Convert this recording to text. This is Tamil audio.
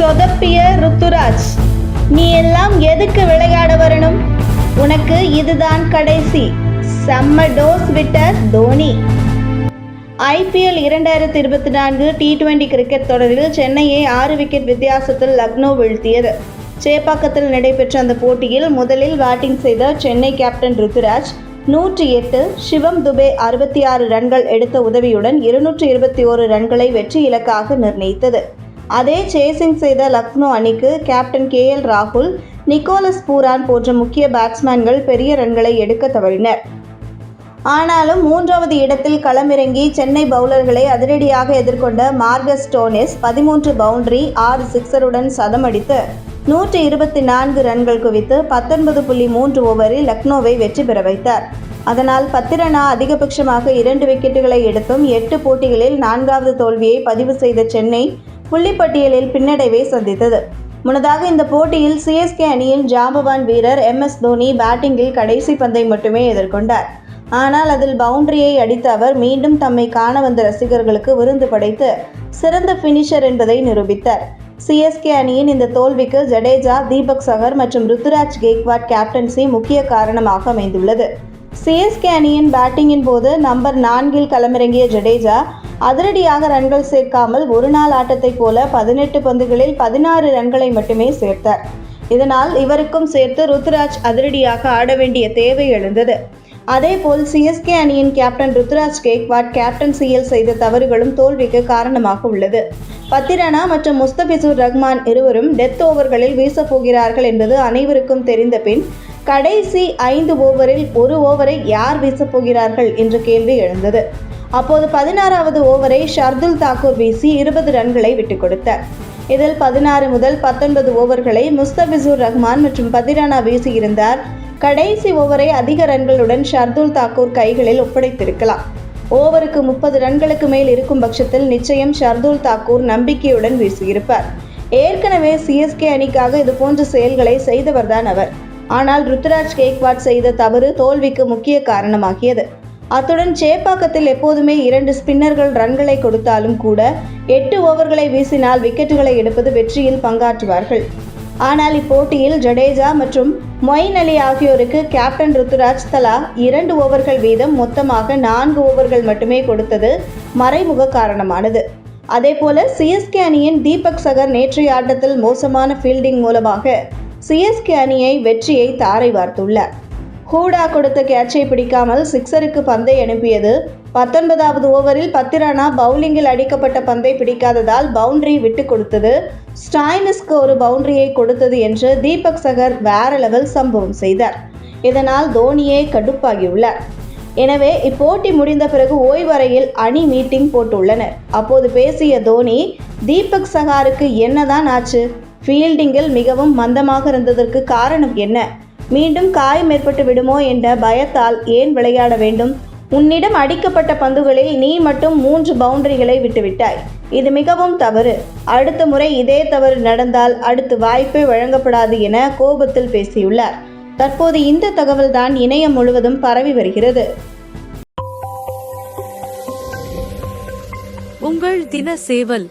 சொதப்பிய ருத்துராஜ் நீ எல்லாம் எதுக்கு விளையாட வரணும்? உனக்கு இதுதான் கடைசி. செம்ம டோஸ் விட்ட தோனி. ஐபிஎல் இரண்டாயிரத்தி இருபத்தி நான்கு டி டுவெண்டி கிரிக்கெட் தொடரில் சென்னையை ஆறு விக்கெட் வித்தியாசத்தில் லக்னோ வீழ்த்தியது. சேப்பாக்கத்தில் நடைபெற்ற அந்த போட்டியில் முதலில் பேட்டிங் செய்த சென்னை கேப்டன் ருத்துராஜ் நூற்றி எட்டு சிவம் துபே அறுபத்தி ஆறு ரன்கள் எடுத்த உதவியுடன் இருநூற்றி இருபத்தி ஓரு ரன்களை வெற்றி இலக்காக நிர்ணயித்தது. அதே சேசிங் செய்த லக்னோ அணிக்கு கேப்டன் கே எல் ராகுல் நிக்கோலஸ் பூரான் போன்ற முக்கிய பேட்ஸ்மேன்கள் பெரிய ரன்களை எடுக்க தவறினர். ஆனாலும் மூன்றாவது இடத்தில் களமிறங்கி சென்னை பவுலர்களை அதிரடியாக எதிர்கொண்ட மார்கஸ் டோனிஸ் பதிமூன்று பவுண்டரி ஆறு சிக்ஸருடன் சதமடித்து நூற்றி இருபத்தி நான்கு ரன்கள் குவித்து பத்தொன்பது புள்ளி மூன்று ஓவரில் லக்னோவை வெற்றி பெற வைத்தார். அதனால் பத்திரனா அதிகபட்சமாக இரண்டு விக்கெட்டுகளை எடுத்தும் எட்டு போட்டிகளில் நான்காவது தோல்வியை பதிவு செய்த சென்னை புள்ளிப்பட்டியலில் பின்னடைவை சந்தித்தது. முன்னதாக இந்த போட்டியில் சிஎஸ்கே அணியின் ஜாம்பவான் வீரர் எம் எஸ் தோனி பேட்டிங்கில் கடைசி பந்தை மட்டுமே எதிர்கொண்டார். ஆனால் அதில் பவுண்டரியை அடித்த அவர் மீண்டும் தம்மை காண வந்த ரசிகர்களுக்கு விருந்து படைத்து சிறந்த ஃபினிஷர் என்பதை நிரூபித்தார். சிஎஸ்கே அணியின் இந்த தோல்விக்கு ஜடேஜா தீபக் சகர் மற்றும் ருத்துராஜ் கேக்வாட் கேப்டன்சி முக்கிய காரணமாக அமைந்துள்ளது. சிஎஸ்கே அணியின் பேட்டிங்கின் போது நம்பர் நான்கில் களமிறங்கிய ஜடேஜா அதிரடியாக ரன்கள் சேர்க்காமல் ஒரு நாள் ஆட்டத்தைப் போல பதினெட்டு பந்துகளில் பதினாறு ரன்களை மட்டுமே சேர்த்தார். இதனால் இவருக்கும் சேர்த்து ருத்ராஜ் அதிரடியாக ஆட வேண்டிய தேவை எழுந்தது. அதேபோல் சிஎஸ்கே அணியின் கேப்டன் ருத்ராஜ் கேக்வாட் கேப்டன்சியில் செய்த தவறுகளும் தோல்விக்கு காரணமாக உள்ளது. பத்திரனா மற்றும் முஸ்தபிசூர் ரஹ்மான் இருவரும் டெத் ஓவர்களில் வீசப் போகிறார்கள் என்பது அனைவருக்கும் தெரிந்த பின் கடைசி ஐந்து ஓவரில் ஒரு ஓவரை யார் வீசப் போகிறார்கள் என்ற கேள்வி எழுந்தது. அப்போது பதினாறாவது ஓவரை ஷர்துல் தாக்கூர் வீசி இருபது ரன்களை விட்டுக் கொடுத்தார். இதில் பதினாறு முதல் பத்தொன்பது ஓவர்களை முஸ்தபிசூர் ரஹ்மான் மற்றும் பதிரானா வீசியிருந்தார் கடைசி ஓவரை அதிக ரன்களுடன் ஷர்துல் தாக்கூர் கைகளில் ஒப்படைத்திருக்கலாம். ஓவருக்கு முப்பது ரன்களுக்கு மேல் இருக்கும் பட்சத்தில் நிச்சயம் ஷர்துல் தாக்கூர் நம்பிக்கையுடன் வீசியிருப்பார். ஏற்கனவே சிஎஸ்கே அணிக்காக இதுபோன்ற செயல்களை செய்தவர்தான் அவர். ஆனால் ருத்ராஜ் கேக்வாட் செய்த தவறு தோல்விக்கு முக்கிய காரணமாகியது. அத்துடன் சேப்பாக்கத்தில் எப்போதுமே இரண்டு ஸ்பின்னர்கள் ரன்களை கொடுத்தாலும் கூட எட்டு ஓவர்களை வீசினால் விக்கெட்டுகளை எடுப்பது வெற்றியில் பங்காற்றுவார்கள். ஆனால் இப்போட்டியில் ஜடேஜா மற்றும் மொயின் அலி ஆகியோருக்கு கேப்டன் ருத்துராஜ் தலா இரண்டு ஓவர்கள் வீதம் மொத்தமாக நான்கு ஓவர்கள் மட்டுமே கொடுத்தது மறைமுக காரணமானது. அதேபோல சிஎஸ்கே அணியின் தீபக் சகர் நேற்றைய ஆட்டத்தில் மோசமான ஃபீல்டிங் மூலமாக சிஎஸ்கே அணியை வெற்றியை தாரை வார்த்துள்ளார். ஹூடா கொடுத்த கேட்சை பிடிக்காமல் சிக்ஸருக்கு பந்தை அனுப்பியது. பத்தொன்பதாவது ஓவரில் பத்திரானா பவுலிங்கில் அடிக்கப்பட்ட பந்தை பிடிக்காததால் பவுண்டரி விட்டு கொடுத்தது. ஸ்டாய்னஸ்க்கு ஒரு பவுண்டரியை கொடுத்தது என்று தீபக் சகர் வேற லெவல் சம்பவம் செய்தார். இதனால் தோனியே கடுப்பாகியுள்ளார். எனவே இப்போட்டி முடிந்த பிறகு ஓய்வறையில் அணி மீட்டிங் போட்டுள்ளனர். அப்போது பேசிய தோனி தீபக் சகாருக்கு என்னதான் ஆச்சு? ஃபீல்டிங்கில் மிகவும் மந்தமாக இருந்ததற்கு காரணம் என்ன? மீண்டும் காயம் ஏற்பட்டு விடுமோ என்ற பயத்தால் ஏன் விளையாட வேண்டும்? உன்னிடம் அடிக்கப்பட்ட பந்துகளில் நீ மட்டும் மூன்று பவுண்டரிகளை விட்டுவிட்டாய். இது மிகவும் தவறு. அடுத்த முறை இதே தவறு நடந்தால் அடுத்து வாய்ப்பே வழங்கப்படாது என கோபத்தில் பேசியுள்ளார். தற்போது இந்த தகவல்தான் இணையம் முழுவதும் பரவி வருகிறது. உங்கள் தின சேவல்